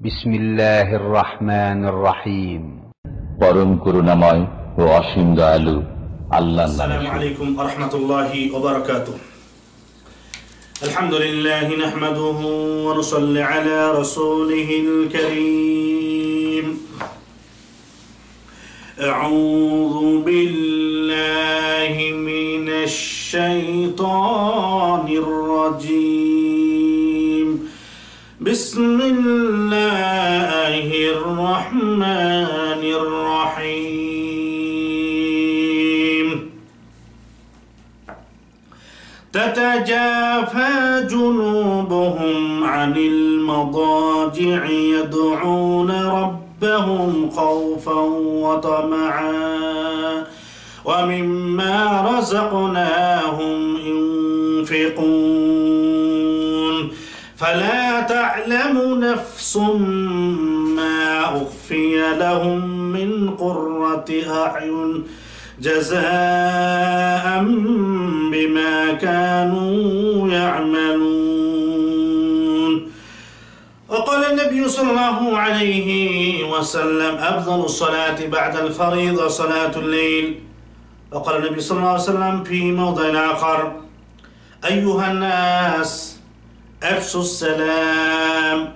بسم الله الرحمن الرحيم পরম করুণাময় ও অসীম দয়ালু আল্লাহ السلام عليكم ورحمة الله وبركاته الحمد لله نحمده ونصلي على رسوله الكريم أعوذ بالله من الشيطان الرجيم بسم الله الرحمن الرحيم. تتجافى جنوبهم عن المضاجع يدعون ربهم خوفا وطمعا. ومما رزقناهم ينفقون. فلا تعلم نفس ما أخفي لهم من قرة أعين جزاء بما كانوا يعملون. وقال النبي صلى الله عليه وسلم أفضل الصلاة بعد الفريضة صلاة الليل. وقال النبي صلى الله عليه وسلم في موضع آخر أيها الناس أفشوا السلام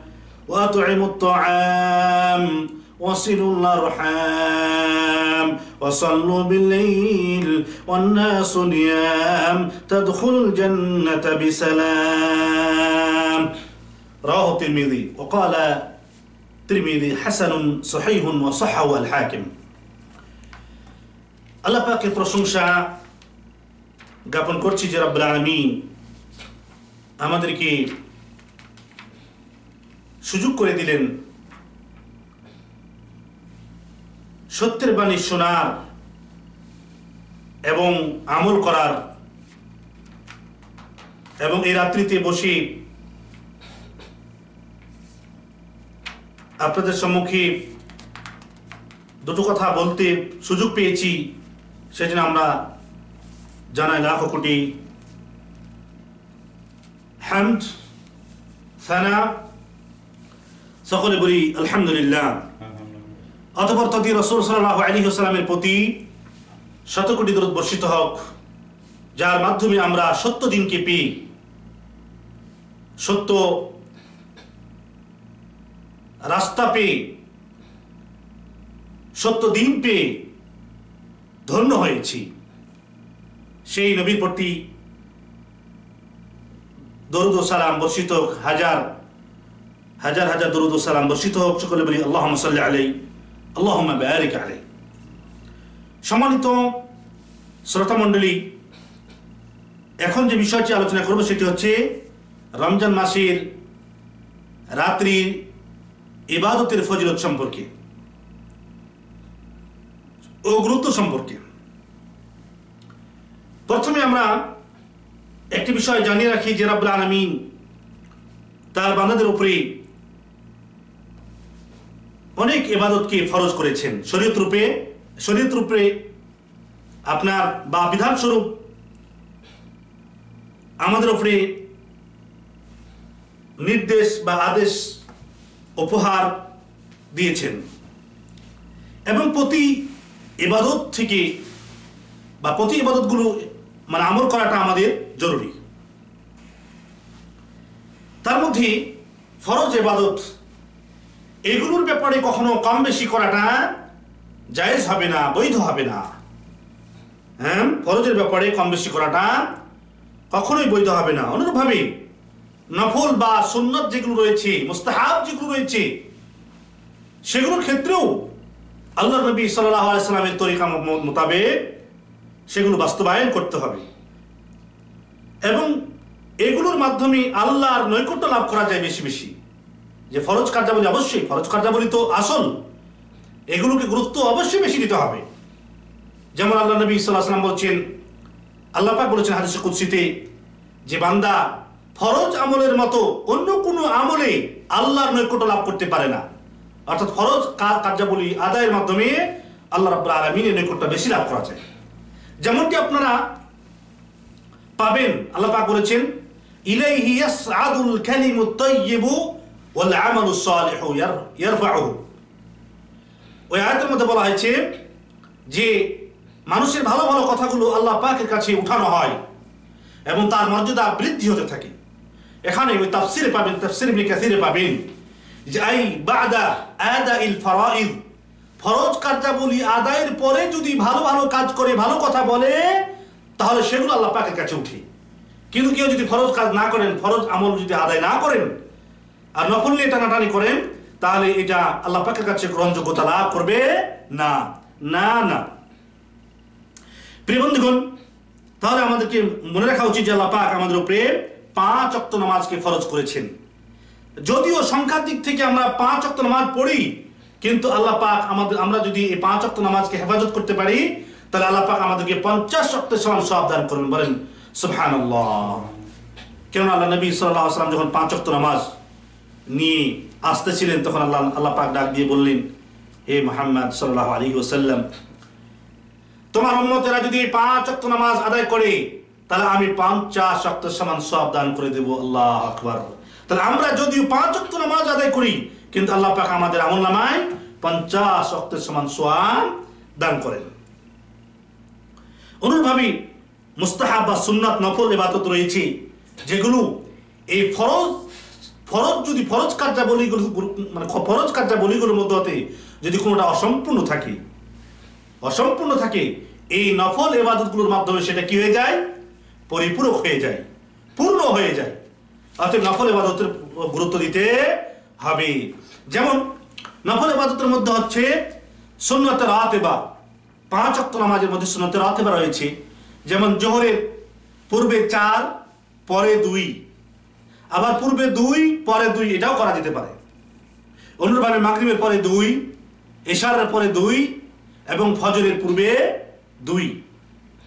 وأطعموا الطعام وصلوا الأرحام وصلوا بالليل والناس نيام تدخلوا الجنة بسلام رواه الترمذي وقال الترمذي حسن صحيح وصحه الحاكم আল্লাহ পাকের প্রশংসা জ্ঞাপন করছি যে রব্বুল আলামিন আমাদেরকে সুযোগ করে দিলেন সত্যের বাণী শোনার এবং আমল করার এবং এই রাত্রিতে বসে আপনাদের সম্মুখে দুটো কথা বলতে সুযোগ পেয়েছি, সেজন্য আমরা জানাই লাখো কোটি হামদ, সানা, সকলে বলি আলহামদুলিল্লাহ। অতপর তদি রসুল সাল্লাহ আলী সাল্লামের প্রতি শত কোটি দূরত বর্ষিত হোক, যার মাধ্যমে আমরা সত্য দিনকে পেয়ে, সত্য রাস্তা পেয়ে, সত্য দিন পেয়ে ধন্য হয়েছি। সেই নবীর প্রতি দরুদ ও সালাম বর্ষিত হোক, হাজার হাজার হাজার দরুদ ও সালাম বর্ষিত হোক, সকলে বলি আল্লাহ সাল্লি আলাই আল্লাহ বারিক আলাই সম্মানিত শ্রোতা মণ্ডলী এখন যে বিষয়টি আলোচনা করব সেটি হচ্ছে রমজান মাসের রাত্রির ইবাদতের ফজিলত সম্পর্কে ও গুরুত্ব সম্পর্কে। প্রথমে আমরা একটি বিষয় জানিয়ে রাখি, যে রাব্বুল আলামিন তার বান্দাদের উপরে অনেক ইবাদতকে ফরজ করেছেন। শরীয়ত রূপে শরীয়ত রূপে আপনার বা বিধানস্বরূপ আমাদের উপরে নির্দেশ বা আদেশ, উপহার দিয়েছেন। এবং প্রতি ইবাদত থেকে বা প্রতি ইবাদতগুলো মানে আমল করাটা আমাদের জরুরি। তার মধ্যে ফরজ এবাদত এগুলোর ব্যাপারে কখনো কম বেশি করাটা জায়েজ হবে না, বৈধ হবে না। হ্যাঁ ফরজের ব্যাপারে কম বেশি করাটা কখনোই বৈধ হবে না। অনুরূপভাবে নফল বা সুন্নত যেগুলো রয়েছে, মুস্তাহাব যেগুলো রয়েছে, সেগুলোর ক্ষেত্রেও আল্লাহ নবী সাল্লাহ আলাইসাল্লামের তরিকা মোতাবেক সেগুলো বাস্তবায়ন করতে হবে। এবং এগুলোর মাধ্যমে আল্লাহর নৈকট্য লাভ করা যায় বেশি বেশি। যে ফরজ কার্যাবলী অবশ্যই, ফরজ কার্যাবলী তো আসল। এগুলোকে গুরুত্ব অবশ্যই বেশি দিতে হবে। যেমন আল্লাহ নবী সাল্লাম বলছেন, আল্লাহ পাক বলেছেন হাদিসে কুৎসিতে যে বান্দা ফরজ আমলের মতো অন্য কোনো আমলে আল্লাহর নৈকট্য লাভ করতে পারে না। অর্থাৎ ফরজ কার্যাবলী আদায়ের মাধ্যমে আল্লাহ রাব্বুল আলামিনের নৈকট্য বেশি লাভ করা যায়। যেমনটি আপনারা পাবেন, আল্লাহ পাক বলেছেন, ইলাইহি ইয়াসআদুল কালিমুত তাইয়্যিবু ওয়াল আমালু সালিহু ইয়ার- ইয়ারফাউহু। ওই আয়াতের মধ্যে বলা হয়েছে যে, মানুষের ভালো ভালো কথাগুলো আল্লাহ পাকের কাছে উঠানো হয় এবং তার মর্যাদা বৃদ্ধি হতে থাকে। এখানে ওই তাফসিরে পাবেন, তাফসির ইবনে কাসিরে পাবেন যে, আই বাদা আদা ইল ফরাইদ। ফরজ কার্যাবলী আদায়ের পরে যদি ভালো ভালো কাজ করে, ভালো কথা বলে, তাহলে সেগুলো আল্লাহ পাকের কাছে উঠে। কিন্তু কেউ যদি ফরজ কাজ না করেন, ফরজ আমল যদি আদায় না করেন, আর নকল নিয়ে টানাটানি করেন, তাহলে এটা আল্লাহ পাকের কাছে গ্রহণযোগ্যতা লাভ করবে না। না না। প্রিয় বন্ধুগণ, তাহলে আমাদেরকে মনে রাখা উচিত যে আল্লাহ পাক আমাদের উপরে পাঁচ অক্ত নামাজকে ফরজ করেছেন। যদিও সংখ্যার দিক থেকে আমরা পাঁচ অক্ত নামাজ পড়ি কিন্তু আল্লাহ পাক আমাদের, আমরা যদি এই পাঁচ অক্ত নামাজকে হেফাজত করতে পারি, তাহলে আল্লাহ পাক আমাদেরকে পঞ্চাশ অক্ত সমান সব দান করবেন। বলেন, সুবহানাল্লাহ। কেননা আল্লাহ নবী আলাইহি যখন পাঁচ অক্ত নামাজ নিয়ে আসতেছিলেন, তখন আল্লাহ আল্লাহ পাক ডাক দিয়ে বললেন, হে মোহাম্মদ সাল্লাল্লাহু আলাইহি ওয়াসাল্লাম, তোমার উম্মতেরা যদি পাঁচ অক্ত নামাজ আদায় করে, তাহলে আমি পঞ্চাশ অক্ত সমান সব দান করে দেব। আল্লাহ আকবার। তাহলে আমরা যদিও পাঁচ অক্ত নামাজ আদায় করি কিন্তু আল্লাহ পাক আমাদের আমল নামায় পঞ্চাশ অক্তের সমান সোয়াব দান করেন। অনুরূপভাবে মুস্তাহাব বা সুন্নাত নফল ইবাদত রয়েছে, যেগুলো এই ফরজ ফরজ যদি ফরজ কার্যাবলীগুলো মানে ফরজ কার্যাবলীগুলোর মধ্যে যদি কোনোটা অসম্পূর্ণ থাকে অসম্পূর্ণ থাকে, এই নফল এবাদতগুলোর মাধ্যমে সেটা কি হয়ে যায়? পরিপূরক হয়ে যায়, পূর্ণ হয়ে যায়। অর্থাৎ নফল এবাদতের গুরুত্ব দিতে হবে। যেমন নফল এবাদতের মধ্যে হচ্ছে সুন্নত রাতেবা। পাঁচ অক্ত নামাজের মধ্যে সুন্নত রাতেবা রয়েছে। যেমন জোহরের পূর্বে চার, পরে দুই। আবার পূর্বে দুই, পরে দুই, এটাও করা যেতে পারে। অনুরূপভাবে মাগরিবের পরে দুই, এশারের পরে দুই, এবং ফজরের পূর্বে দুই।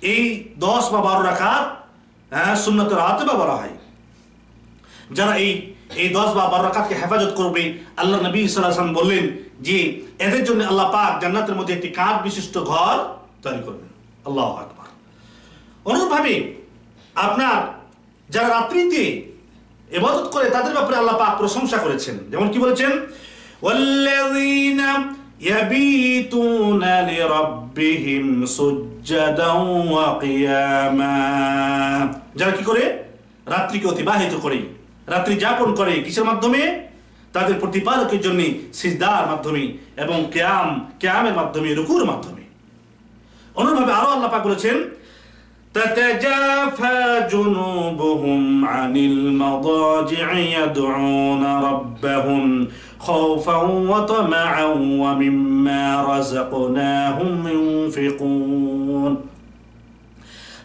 এই দশ বা বারো রাখাত হ্যাঁ সুন্নত রাতে বা বলা হয়। যারা এই এই দশ বা বারো রাকাতকে হেফাজত করবে আল্লাহ নবী সাল্লাম বললেন যে এদের জন্য আল্লাহ পাক জান্নাতের মধ্যে একটি কাঠ বিশিষ্ট ঘর তৈরি করবেন আল্লাহ আকবার অনুরূপভাবে আপনার যারা রাত্রিতে এবাদত করে তাদের ব্যাপারে আল্লাহ পাক প্রশংসা করেছেন যেমন কি বলেছেন والذين يبيتون لربهم سجدا وقياما যারা কি করে রাত্রিকে অতিবাহিত করে রাত্রি যাপন করে কিসের মাধ্যমে তাদের প্রতিপালকের জন্য সিজদার মাধ্যমে এবং কেয়াম কেয়ামের মাধ্যমে রুকুর মাধ্যমে অনুরূপভাবে আরো আল্লাহ পাক বলেছেন تتجافى جنوبهم عن المضاجع يدعون ربهم خوفا وطمعا ومما رزقناهم ينفقون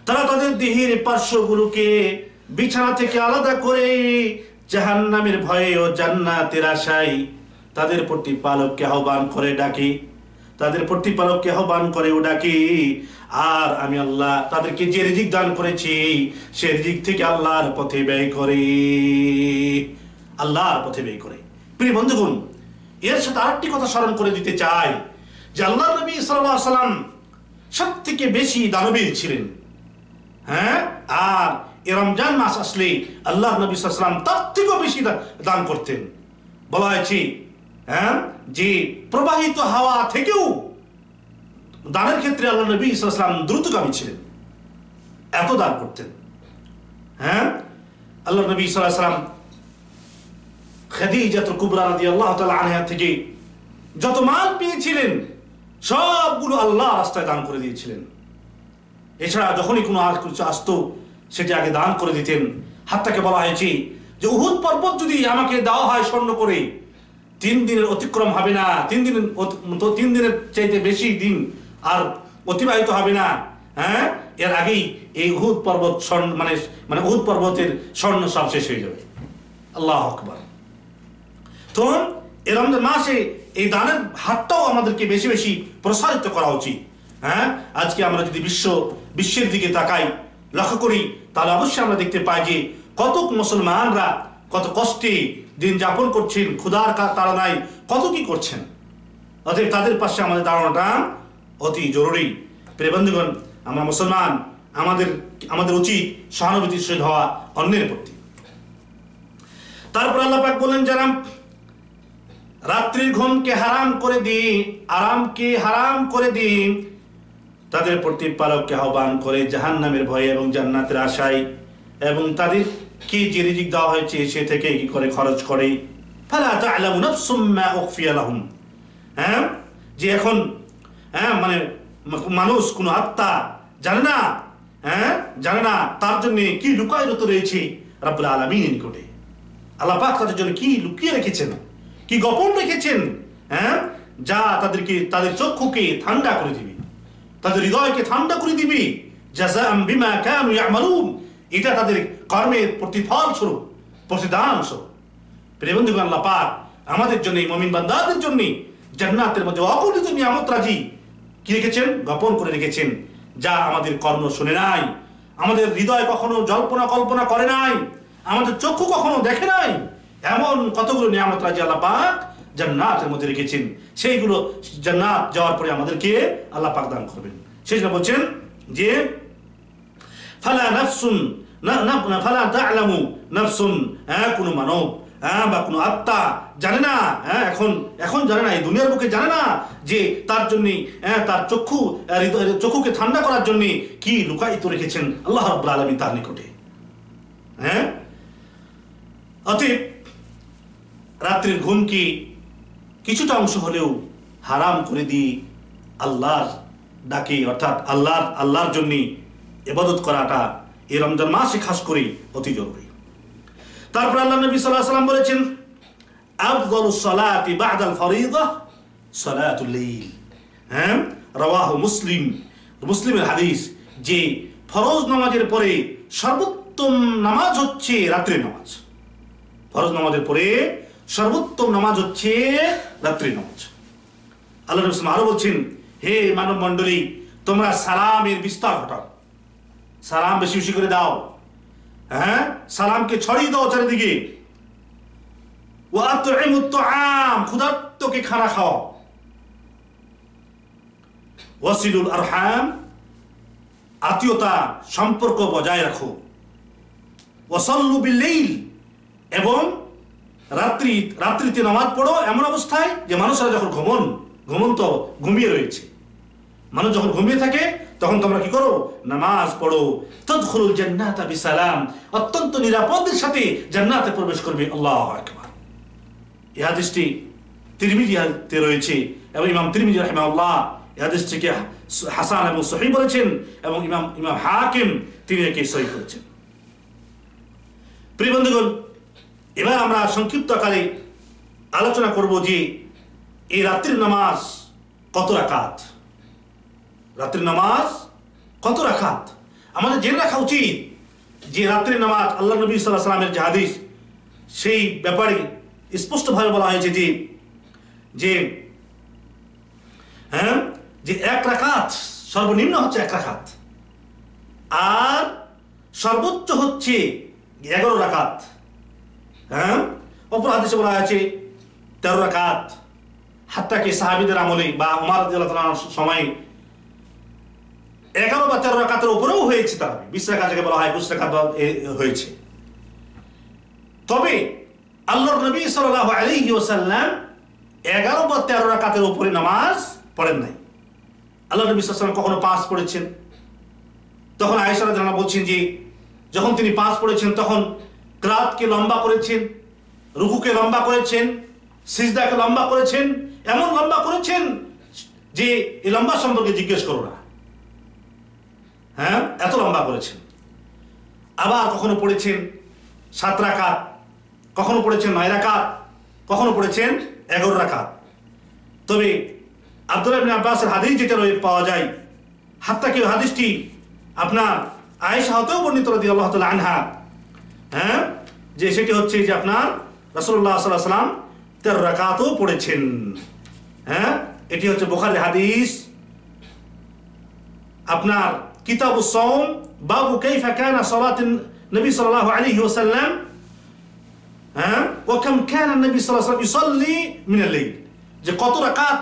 তারা তাদের দেহের পার্শ্বগুলোকে বিছানা থেকে আলাদা করে জাহান্নামের ভয়ে ও জান্নাতের আশায় তাদের প্রতিপালককে আহ্বান করে ডাকে। তাদের প্রতিপালককে আহ্বান করে ও ডাকে, আর আমি আল্লাহ তাদেরকে যে রিজিক দান করেছি, সে রিজিক থেকে আল্লাহর পথে ব্যয় করে। আল্লাহর পথে ব্যয় করে। প্রিয় বন্ধুগণ, এর সাথে আরেকটি কথা স্মরণ করে দিতে চাই, যে আল্লাহ নবী সাল্লাম সব থেকে বেশি দানবীর ছিলেন। হ্যাঁ? আর এ রমজান মাস আসলে আল্লাহ নবী সাল্লাম তার থেকেও বেশি দান করতেন। বলা হয়েছে হ্যাঁ যে প্রবাহিত হাওয়া থেকেও দানের ক্ষেত্রে আল্লাহ নবী সাল্লাম দ্রুতগামী ছিলেন। এত দান করতেন। হ্যাঁ আল্লাহ নবী সাল্লাম খাদিজাতুল কুবরা রাদিয়াল্লাহু তাআলা আনহা থেকে যত মাল পেয়েছিলেন, সবগুলো আল্লাহ রাস্তায় দান করে দিয়েছিলেন। এছাড়া যখনই কোনো আর কিছু আসতো সেটি আগে দান করে দিতেন। হাত্তাকে বলা হয়েছে যে উহুদ পর্বত যদি আমাকে দেওয়া হয় স্বর্ণ করে, তিন দিনের অতিক্রম হবে না, তিন অত- তিন দিনের চাইতে বেশি দিন আর অতিবাহিত হবে না হ্যাঁ? এর আগেই এই উহুদ পর্বত স্বর্ণ মানে মানে উহুদ পর্বতের স্বর্ণ সব শেষ হয়ে যাবে। আল্লাহ আকবার। তো এই রমজান মাসে এই দানের হাতটাও আমাদেরকে বেশি বেশি প্রসারিত করা উচিত হ্যাঁ? আজকে আমরা যদি বিশ্ব, বিশ্বের দিকে তাকাই লক্ষ্য করি, তাহলে অবশ্যই আমরা দেখতে পাই যে কত মুসলমানরা কত কষ্টে দিন যাপন করছেন, ক্ষুধার তাড়নায় কত কি করছেন। অতএব তাদের পাশে আমাদের দাঁড়ানোটা অতি জরুরি। প্রিয় বন্ধুগণ, আমরা মুসলমান, আমাদের আমাদের উচিত সহানুভূতিশীল হওয়া অন্যের প্রতি। তারপর আল্লাহ পাক বললেন, যারা রাত্রির ঘুমকে হারাম করে দিই আরামকে হারাম করে দিই তাদের প্রতিপালককে আহ্বান করে জাহান্নামের ভয়ে এবং জান্নাতের আশায়। এবং তাদের কি যে রিজিক দেওয়া হয়েছে সে থেকে কি করে খরচ করে? ফালা তা'লামু নাফসুম মা উখফিয়া লাহুম। হ্যাঁ? যে এখন হ্যাঁ মানে মানুষ, কোনো আত্মা জানে না হ্যাঁ জানে না তার জন্য কি লুকায়রত রয়েছে রাব্বুল আলামিনের নিকটে। আল্লাহ পাক তাদের জন্য কি লুকিয়ে রেখেছেন, কি গোপন রেখেছেন হ্যাঁ যা তাদেরকে, তাদের চক্ষুকে ঠান্ডা করে দিবে। তাদের হৃদয়কে ঠান্ডা করে দিবে। এটা তাদের কর্মের প্রতিফল স্বরূপ প্রতিদান স্বরূপ বন্ধুগণ, আল্লাহ পাক আমাদের জন্য মমিন বান্দাদের জন্য জান্নাতের মধ্যে অপরিত নিয়ামত রাজি কি রেখেছেন? গোপন করে রেখেছেন, যা আমাদের কর্ম শুনে নাই। আমাদের হৃদয় কখনো জল্পনা কল্পনা করে নাই। আমাদের চক্ষু কখনো দেখে নাই। এমন কতগুলো নিয়ামত রাজি আল্লাহ পাক জান্নাতের মধ্যে রেখেছেন। সেইগুলো জান্নাত যাওয়ার পরে আমাদেরকে আল্লাহ পাক দান করবেন। সেই জন্য বলছেন যে, ফালা নাফসুন ফালা তা'লামু নাফসুন হ্যাঁ কোনো মানব হ্যাঁ বা কোনো আত্মা জানে না হ্যাঁ এখন এখন জানে না, এই দুনিয়ার বুকে জানে না যে তার জন্য হ্যাঁ তার চক্ষু চক্ষুকে ঠান্ডা করার জন্য কি লুকায়িত রেখেছেন আল্লাহ রাব্বুল আলামিন তার নিকটে। হ্যাঁ? অতএব রাত্রির ঘুমকে কিছুটা অংশ হলেও হারাম করে দিই আল্লাহর ডাকে, অর্থাৎ আল্লাহর আল্লাহর জন্য এবাদত করাটা। এই রমজান মাসে খাস করে অতি জরুরি। তারপর আল্লাহ নবী আলাইহি সাল্লাম বলেছেন, আফদালু সালাতি বাদাল ফরিদা সালাতুল হ্যাঁ রওয়াহ মুসলিম। মুসলিমের হাদিস যে ফরজ নামাজের পরে সর্বোত্তম নামাজ হচ্ছে রাত্রি নামাজ। ফরজ নামাজের পরে সর্বোত্তম নামাজ হচ্ছে রাত্রি নামাজ। আল্লাহ সাল্লাল্লাহু আরও বলছেন, হে মানব মন্ডলী তোমরা সালামের বিস্তার ঘটাও। সালাম বেশি বেশি করে দাও। হ্যাঁ? সালামকে ছড়িয়ে দাও চারিদিকে। আম ক্ষুধার্তকে খানা খাওয়াও ওয়াসিলুল আরহাম, আত্মীয়তা, সম্পর্ক বজায় রাখো। ওয়াসাল্লু বিল্লাইল এবং রাত্রি, রাত্রিতে নামাজ পড়ো, এমন অবস্থায় যে মানুষরা যখন ঘুমন ঘুমন্ত ঘুমিয়ে রয়েছে। মানুষ যখন ঘুমিয়ে থাকে, তখন তোমরা কি করো? নামাজ পড়ো। তদখুলুল জান্নাতা বিসালাম। অত্যন্ত নিরাপদের সাথে জান্নাতে প্রবেশ করবে আল্লাহ আকবার। এই হাদিসটি তিরমিজিতে রয়েছে এবং ইমাম তিরমিজি রাহিমাহুল্লাহ এই হাদিসটিকে হাসান এবং সহি বলেছেন এবং ইমাম ইমাম হাকিম তিনি একে সহি করেছেন। প্রিয় বন্ধুগণ এবার আমরা সংক্ষিপ্ত আকারে আলোচনা করব যে এই রাত্রির নামাজ কত রাখাত রাত্রির নামাজ কত রাখাত আমাদের জেনে রাখা উচিত যে রাত্রির নামাজ আল্লাহ নবী সাল্লাহ সাল্লামের যে হাদিস, সেই ব্যাপারে স্পষ্টভাবে বলা হয়েছে যে যে হ্যাঁ যে এক রাকাত, সর্বনিম্ন হচ্ছে এক রাকাত। আর সর্বোচ্চ হচ্ছে এগারো রাকাত। হ্যাঁ? বলা তেরো রাকাত। আমলে বা এগারো বা তেরো উপরেও হয়েছে বলা হয় হয়েছে। তবে আল্লাহর নবী সাল্লাল্লাহু আলাইহি ওয়াসাল্লাম এগারো বা তেরো রাকাতের উপরে নামাজ পড়েন নাই। আল্লাহ নবী সাল্লাল্লাহু কখনো পাঁচ পড়েছেন? তখন আয়েশা রাদিয়াল্লাহু বলছেন যে, যখন তিনি পাঁচ পড়েছেন, তখন ক্রাতকে লম্বা করেছেন, রুকুকে লম্বা করেছেন, সিজদাকে লম্বা করেছেন, এমন লম্বা করেছেন যে এই লম্বা সম্পর্কে জিজ্ঞেস করো না। হ্যাঁ? এত লম্বা করেছেন। আবার কখনো পড়েছেন সাত রাকাত, কখনো পড়েছেন নয় রাকাত, কখনো পড়েছেন এগারো রাকাত। তবে আব্দুল্লাহ ইবনে আব্বাসের হাদিস যেটা পাওয়া যায় হাত্তা কি হাদিসটি আপনার আয়েশা হতেও বর্ণিত রদি আল্লাহ তাআলা আনহা হ্যাঁ? যে সেটি হচ্ছে যে আপনার সাল্লাল্লাহু আলাইহি সাল্লাম তেরো রাকাতও পড়েছেন। হ্যাঁ? এটি হচ্ছে বুখারী হাদিস। আপনার কিতাবু সওম, বাবু কাইফা কানা সালাত নবী সাল্লাল্লাহু আলাইহি ওয়াসাল্লাম হ্যাঁ? ওয়াকাম কানা নবী সাল্লাল্লাহু আলাইহি ইউসাল্লি মিন যে কত রাকাত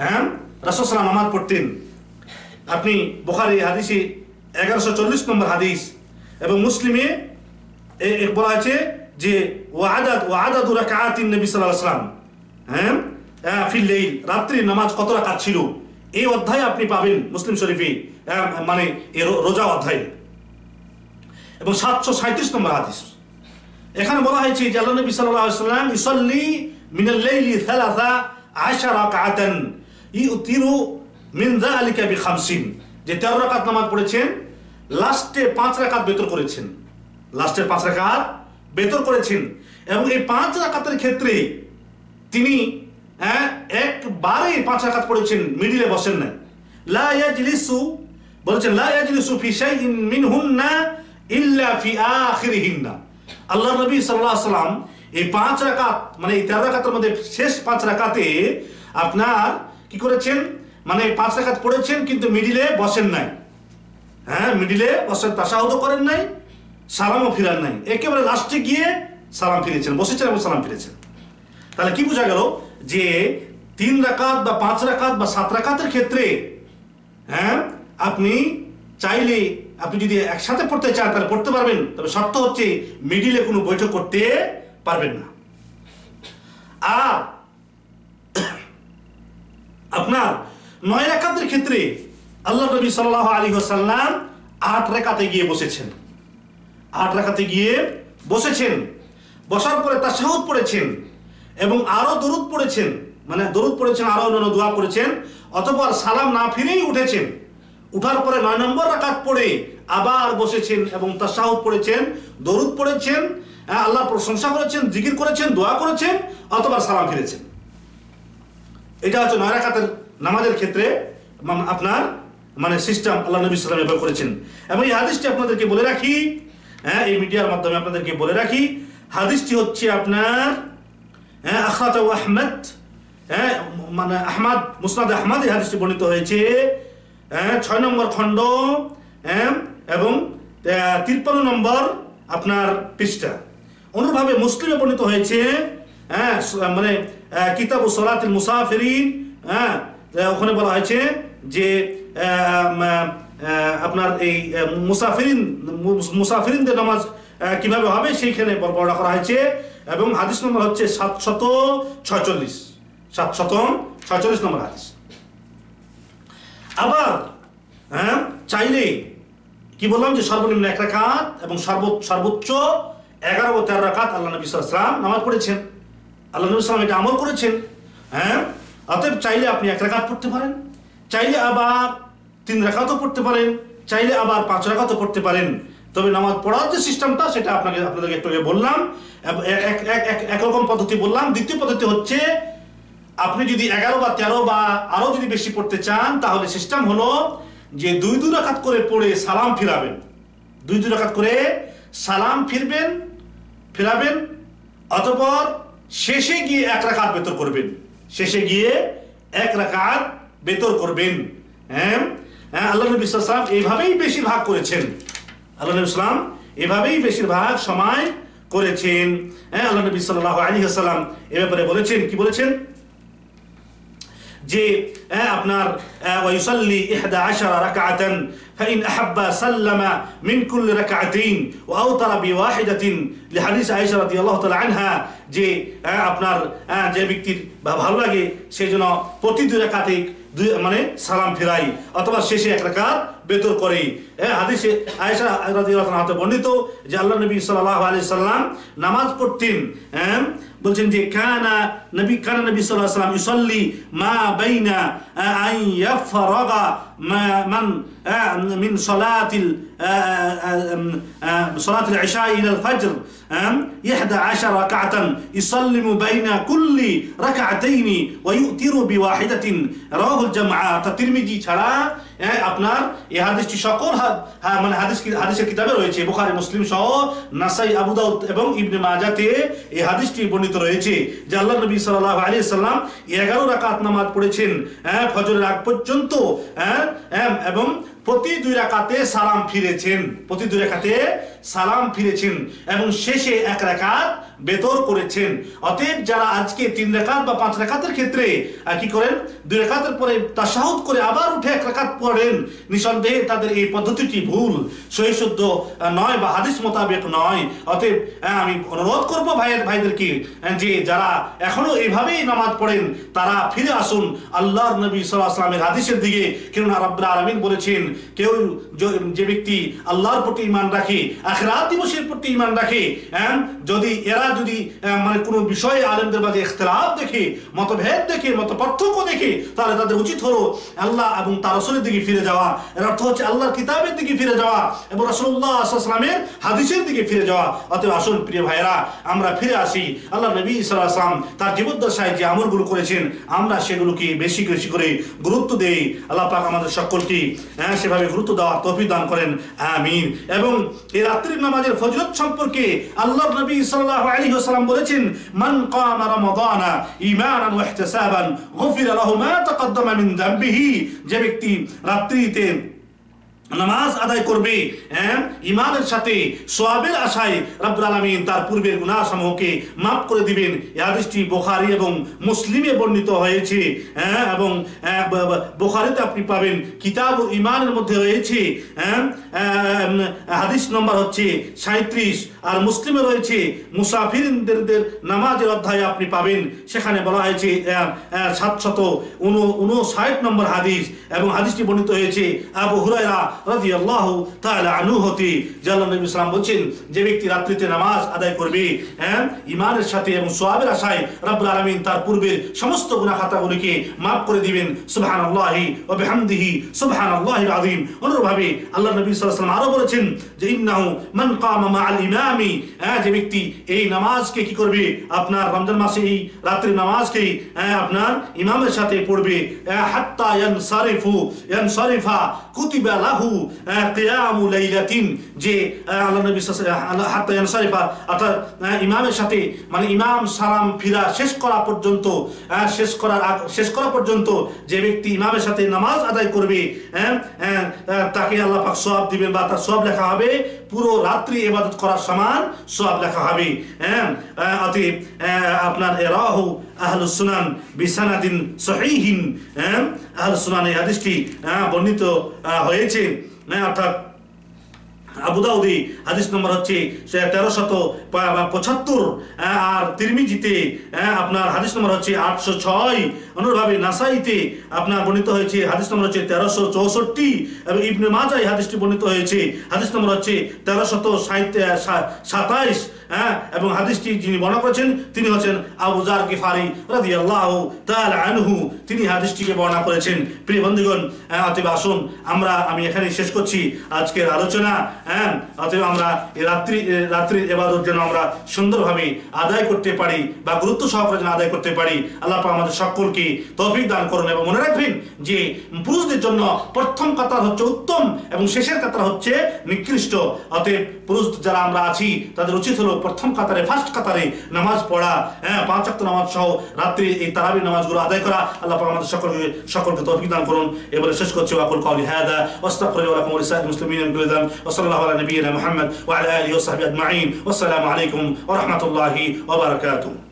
হ্যাঁ? রাসূল সাল্লাল্লাহু নামাজ পড়তেন। আপনি বুখারী হাদিসে এগারোশো চল্লিশ নম্বর হাদিস এবং মুসলিমে বলা আছে যে ও আদাদ ও আদাদু রাকাতিন নবী সাল্লাল্লাহু আলাইহি ওয়াসাল্লাম হ্যাঁ? ফিল লেইল, রাত্রি নামাজ কত রাকাত ছিল? এই অধ্যায় আপনি পাবেন মুসলিম শরীফে মানে রোজা অধ্যায়ে। এবং সাতশো সাঁত্রিশ নম্বর হাদিস। এখানে বলা হয়েছে যে আল্লাহ নবী ওয়াসাল্লাম ইসাল্লি মিনাল লাইলি থালাথা আশারা রাকাতান ইউতিরু মিন যালিকা বিখামসিন। যে 13 রাকাত নামাজ পড়েছেন, লাস্টে পাঁচ রাকাত বেতর করেছেন। লাস্টের পাঁচ রাকাত বেতর করেছেন। এবং এই পাঁচ রাকাতের ক্ষেত্রে তিনি হ্যাঁ, একবারে পাঁচ রাকাত পড়েছেন মিডিলে বসেন না লা ইয়াজলিসু বলেছেন লা ইয়াজলিসু ফি শাইইন মিনহুন্না ইল্লা ফি আখিরিহিন্না। আল্লাহ নবী সাল্লাল্লাহু আলাইহি সাল্লাম এই পাঁচ রাকাত মানে এই তেরো রাকাতের মধ্যে শেষ পাঁচ রাকাতে আপনার কি করেছেন? মানে পাঁচ রাকাত পড়েছেন কিন্তু মিডিলে বসেন নাই। হ্যাঁ মিডিলে বসেন তাসাহুদ করেন নাই সালামও ফিরার নাই। একেবারে লাস্টে গিয়ে সালাম ফিরেছেন, বসেছেন এবং সালাম ফিরেছেন। তাহলে কি বোঝা গেল যে তিন রাকাত বা পাঁচ রাকাত বা সাত রাকাতের ক্ষেত্রে হ্যাঁ আপনি চাইলে, আপনি যদি একসাথে পড়তে চান, তাহলে পড়তে পারবেন। তবে শর্ত হচ্ছে মিডিলে কোনো বৈঠক করতে পারবেন না। আর আপনার নয় রাকাতের ক্ষেত্রে আল্লাহ নবী সাল্লাহ আলী সাল্লাম আট রেখাতে গিয়ে বসেছেন। আট রাখাতে গিয়ে বসেছেন। বসার পরে তার সাহুদ পড়েছেন এবং আরও দরুদ পড়েছেন। মানে দরুদ পড়েছেন আরও অন্যান্য দোয়া পড়েছেন অথবা সালাম না ফিরেই উঠেছেন। উঠার পরে নয় নম্বর রাকাত পড়ে আবার বসেছেন এবং তার সাহুদ পড়েছেন দরুদ পড়েছেন হ্যাঁ, আল্লাহর প্রশংসা করেছেন জিকির করেছেন দোয়া করেছেন অথবা সালাম ফিরেছেন। এটা হচ্ছে নয় রাকাতের নামাজের ক্ষেত্রে আপনার মানে সিস্টেম আল্লাহ নবী সাল্লাম ব্যবহার করেছেন। এবং এই হাদিসটি আপনাদেরকে বলে রাখি হ্যাঁ এই মিডিয়ার মাধ্যমে আপনাদেরকে বলে রাখি, হাদিসটি হচ্ছে আপনার হ্যাঁ আখরাত আহমেদ হ্যাঁ মানে আহমদ, মুসনাদ আহমদ এই হাদিসটি বর্ণিত হয়েছে হ্যাঁ ছয় নম্বর খণ্ড হ্যাঁ এবং তিরপান্ন নম্বর আপনার পৃষ্ঠা। অনুরূপভাবে মুসলিমে বর্ণিত হয়েছে হ্যাঁ মানে কিতাবু সলাতিল মুসাফিরিন হ্যাঁ ওখানে বলা হয়েছে যে আপনার এই মুসাফিরিন মুসাফিরিনদের নামাজ কীভাবে হবে সেইখানে বর- বর্ণনা করা হয়েছে এবং হাদিস নম্বর হচ্ছে সাতশত ছয়চল্লিশ। সাতশত ছয়চল্লিশ নম্বর হাদিস। আবার হ্যাঁ চাইলে, কি বললাম যে সর্বনিম্ন এক রাখাত এবং সর্বোচ্চ এগারো ও তেরো রাকাত আল্লাহ নবী সাল্লাম নামাজ পড়েছেন। আল্লাহ নবী সাল্লাম এটা আমল করেছেন। হ্যাঁ অতএব চাইলে আপনি এক রাকাত পড়তে পারেন। চাইলে আবার তিন রাকাতও পড়তে পারেন, চাইলে আবার পাঁচ রাকাতও পড়তে পারেন। তবে নামাজ পড়ার যে সিস্টেমটা, সেটা আপনাকে, আপনাদেরকে একটু বললাম। এক- এক- এক- এক- একরকম পদ্ধতি বললাম। দ্বিতীয় পদ্ধতি হচ্ছে, আপনি যদি এগারো বা তেরো বা আরও যদি বেশি পড়তে চান, তাহলে সিস্টেম হলো যে দুই দু রাকাত করে পড়ে সালাম ফিরাবেন। দুই দু রাকাত করে সালাম ফিরবেন, ফেরাবেন, অতপর শেষে গিয়ে এক রাকাত বেতর করবেন। শেষে গিয়ে এক রাকাত বেতর করবেন। হ্যাঁ? হ্যাঁ আল্লাহ নবী সাল্লাম এইভাবেই বেশিরভাগ করেছেন আল্লাহ নবী ইসলাম এভাবেই বেশিরভাগ সময় করেছেন হ্যাঁ আল্লাহ নবী সাল্লাহ আলী সাল্লাম এ ব্যাপারে বলেছেন কি বলেছেন যে হ্যাঁ, আপনার ওয়াইসাল্লি ইহদা আশারা রাকাআতান فإن أحب سلم من كل ركعتين وأوتر بواحدة لحديث عائشة رضي الله تعالى عنها যে হ্যাঁ, আপনার হ্যাঁ, যে ব্যক্তির ভা- ভালো লাগে সেই জন্য প্রতি দুই রাকাতে মানে সালাম ফিরাই, অথবা শেষে এক রাকাত বেতর করে হ্যাঁ হাদিসে আয়েশা হাতে বর্ণিত যে আল্লাহ নবী সাল্লাহ আলি সাল্লাম নামাজ পড়তেন হ্যাঁ বলছেন যে, কানা নবী কানা নবী আলাইহি সাল্লাম ইসল্লি মা বাইনা আইয়া ইয়াফরাগা মান من صلاة آه، آه، آه، صلاة العشاء إلى الفجر إحدى عشر ركعة يسلم بين كل ركعتين ويؤتر بواحدة. رواه الجماعة الترمذي ছাড়া হ্যাঁ, আপনার এই হাদিসটি সকল মানে হাদিস হাদিসের কিতাবে রয়েছে বুখারী মুসলিম সহ নাসাই আবু দাউদ এবং ইবনে মাজাতে এই হাদিসটি বর্ণিত রয়েছে যে আল্লাহ নবী সাল্লাল্লাহু আলাইহি সাল্লাম 11 রাকাত নামাজ পড়েছেন হ্যাঁ ফজরের আগ পর্যন্ত হ্যাঁ হ্যাঁ, এবং প্রতি দুই রাকাতে সালাম ফিরেছেন প্রতি দুই রাকাতে সালাম ফিরেছেন এবং শেষে এক রাকাত বেতর করেছেন। অতএব যারা আজকে তিন রেখাত বা পাঁচ রেখাতের ক্ষেত্রে কি করেন? দুই রেখাতের পরে তাসাহুদ করে আবার উঠে এক রেখাত পড়েন। নিঃসন্দেহে তাদের এই পদ্ধতিটি ভুল। সহিশুদ্ধ আহ, নয় বা হাদিস মোতাবেক নয়। অতএব আমি অনুরোধ করব ভাইয়ের ভাইদেরকে যে যারা এখনও এইভাবেই নামাজ পড়েন তারা ফিরে আসুন আল্লাহর নবী আসলামের হাদিসের দিকে। কেননা রব্বুল আলমিন বলেছেন কেউ যে ব্যক্তি আল্লাহর প্রতি ইমান রাখে আখরাত দিবসের প্রতি ইমান রাখে যদি এরা যদি আহ, মানে কোনো বিষয়ে আলেমদের মাঝে ইখতলাফ দেখে মতভেদ দেখে মত পার্থক্য দেখে তাহলে তাদের উচিত হলো আল্লাহ এবং তার রসুলের দিকে ফিরে যাওয়া। এর অর্থ হচ্ছে আল্লাহর কিতাবের দিকে ফিরে যাওয়া এবং রসুল্লাহ আসলামের হাদিসের দিকে ফিরে যাওয়া। অতএব আসুন প্রিয় ভাইয়েরা আমরা ফিরে আসি। আল্লাহ নবী সাল্লাম তার জীবদ্দশায় যে আমলগুলো করেছেন আমরা সেগুলোকে বেশি বেশি করে গুরুত্ব দেই। আল্লাহ পাক আমাদের সকলকে হ্যাঁ সেভাবে গুরুত্ব দেওয়ার তৌফিক দান করেন। আমিন। এবং এই রাত্রির নামাজের ফজিলত সম্পর্কে আল্লাহ নবী সাল্লাল্লাহু বলেছেন, মান কামা রমাদানা ওয়া ইহতিসাবান লাহু মা তাকদ্দামা মিন যে ব্যক্তি রাত্রিতে নামাজ আদায় করবে হ্যাঁ ইমানের সাথে সোয়াবের আশায় রব্বুল আলামিন তার পূর্বের গুনাহ সমূহকে মাফ করে দিবেন। হাদিসটি বুখারী এবং মুসলিমে বর্ণিত হয়েছে হ্যাঁ এবং বুখারীতে আপনি পাবেন। কিতাব ইমানের মধ্যে রয়েছে হ্যাঁ হাদিস নম্বর হচ্ছে সাঁত্রিশ আর মুসলিমে রয়েছে মুসাফিরদের নামাজের অধ্যায়ে আপনি পাবেন। সেখানে বলা হয়েছে সাতশত উনষাট নম্বর হাদিস এবং হাদিসটি বর্ণিত হয়েছে আবু হুরায়রা রাদিয়াল্লাহু তাআলা আনহু হতে জাল্লাহ নবী সাল্লাম বলছেন, যে ব্যক্তি রাত্রিতে নামাজ আদায় করবে হ্যাঁ ইমানের সাথে এবং সোয়াবের আশায় রব্বুল আলামিন তার পূর্বের সমস্ত গুনাহ খাতাগুলিকে মাফ করে দিবেন। সুবহানাল্লাহি ওয়া বিহামদিহি, সুবহানাল্লাহিল আযীম। অনুরূপভাবে আল্লাহ নবী সাল্লাল্লাহু আলাইহি ওয়াসাল্লাম আরও বলেছেন যে, ইন্নাহু মান কামা মাআল হ্যাঁ যে ব্যক্তি এই নামাজকে কি করবে আপনার রমজান মাসে এই রাত্রি নামাজকে হ্যাঁ, আপনার ইমামের সাথে পড়বে যে মানে ফিরা শেষ করা পর্যন্ত শেষ করার শেষ করা পর্যন্ত যে ব্যক্তি ইমামের সাথে নামাজ আদায় করবে হ্যাঁ, তাকে আল্লাহ সওয়াব দিবেন বা তার সব লেখা হবে পুরো রাত্রি এবাদত করার সমান সব লেখা হবে। হ্যাঁ? অতএব আপনার রাহ আহল সুনান বিসানাদিন সহিহীন। হ্যাঁ? আহল সুনান এই হাদিসটি বর্ণিত হয়েছে। হ্যাঁ অর্থাৎ আবু দাউদি, হাদিস নম্বর হচ্ছে তেরো শত পঁচাত্তর আর তিরমিজিতে আপনার হাদিস নম্বর হচ্ছে আটশো ছয়। অনুরভাবে নাসাইতে আপনার বর্ণিত হয়েছে, হাদিস নম্বর হচ্ছে তেরোশো চৌষট্টি, এবং ইবনে মাজাই হাদিসটি বর্ণিত হয়েছে, হাদিস নম্বর হচ্ছে তেরো শত সাতাইশ। হ্যাঁ এবং হাদিসটি যিনি বর্ণনা করেছেন তিনি হচ্ছেন আবু জার গিফারি রাদিয়াল্লাহু তাআলা আনহু। তিনি হাদিসটিকে বর্ণনা করেছেন। প্রিয় বন্ধুগণ হ্যাঁ, অতএব আসুন আমরা আমি এখানে শেষ করছি আজকের আলোচনা। হ্যাঁ অতএব আমরা রাত্রি রাত্রির এবাদত যেন আমরা সুন্দরভাবে আদায় করতে পারি বা গুরুত্ব সহকারে যেন আদায় করতে পারি আল্লাহ আমাদের সকলকে তৌফিক দান করুন এবং মনে রাখবেন যে পুরুষদের জন্য প্রথম কাতার হচ্ছে উত্তম এবং শেষের কাতার হচ্ছে নিকৃষ্ট। অতএব পুরুষ যারা আমরা আছি তাদের উচিত হলো প্রথম কাতারে ফার্স্ট কাতারে নামাজ পড়া হ্যাঁ পাঁচ ওয়াক্ত নামাজ সহ রাত্রি এই তারাবি নামাজগুলো আদায় করা। আল্লাহ পাক আমাদের সকলকে সকলকে তৌফিক দান করুন। এবারে শেষ করছি ওয়াকুল কওলি হাদা ওয়াস্তাগফিরু লাকুম ওয়া লিসাইরিল মুসলিমিন মিন কুল্লি যাম ওয়া সাল্লাল্লাহু আলা নাবিয়িনা মুহাম্মদ ওয়া আলা আলিহি ওয়া সাহবিহি আজমাইন। ওয়াসসালামু আলাইকুম ওয়া রাহমাতুল্লাহি ওয়া বারাকাতুহু।